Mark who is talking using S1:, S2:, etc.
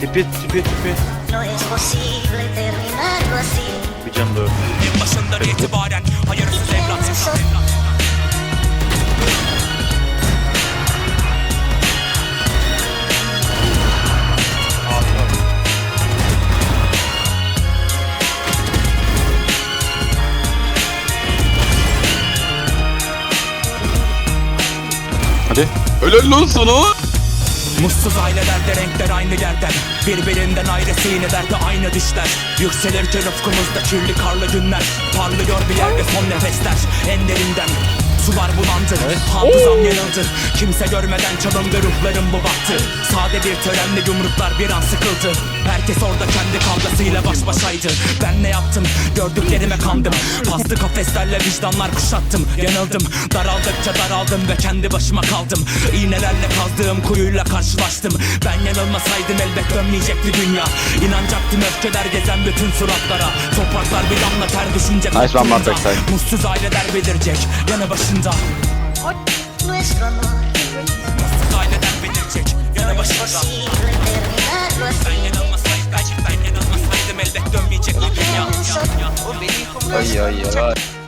S1: Tipi tipi tipi.
S2: No es posible terminarlo así.
S1: Bir can da öldü.
S3: En başından itibaren hayırsız evlat
S2: Pienso
S1: Hadi.
S4: Helal lan sana.
S3: Mutsuz ailelerde renkler aynı yerden. Birbirinden ayrı sinelerde aynı düşler Yükselirken ufkumuzda kirli karlı günler. Parlıyor bir yerde son nefesler. En derinden Sular bulandı, hafızam yanıldı. Kimse görmeden çalındı ruhlarım bu baktı Sade bir törenle yumruklar bir an sıkıldı Herkes orada kendi kavgasıyla baş başaydı. Ben ne yaptım, gördüklerime kandım. Paslı kafeslerle vicdanlar kuşattım. Yanıldım, daraldıkça daraldım ve kendi başıma kaldım. İğnelerle kazdığım kuyuyla karşılaştım. Ben yanılmasaydım elbet dönmeyecekti dünya. İnanacaktım öfkeler gezen bütün suratlara. Topraklar bir damla ter düşünce
S4: Nice one,
S3: Mutsuz aileler belirecek yanı başında.
S2: Nuestro
S3: yanılmasaydım, ben yanılmasaydım elbet dönmeyecekti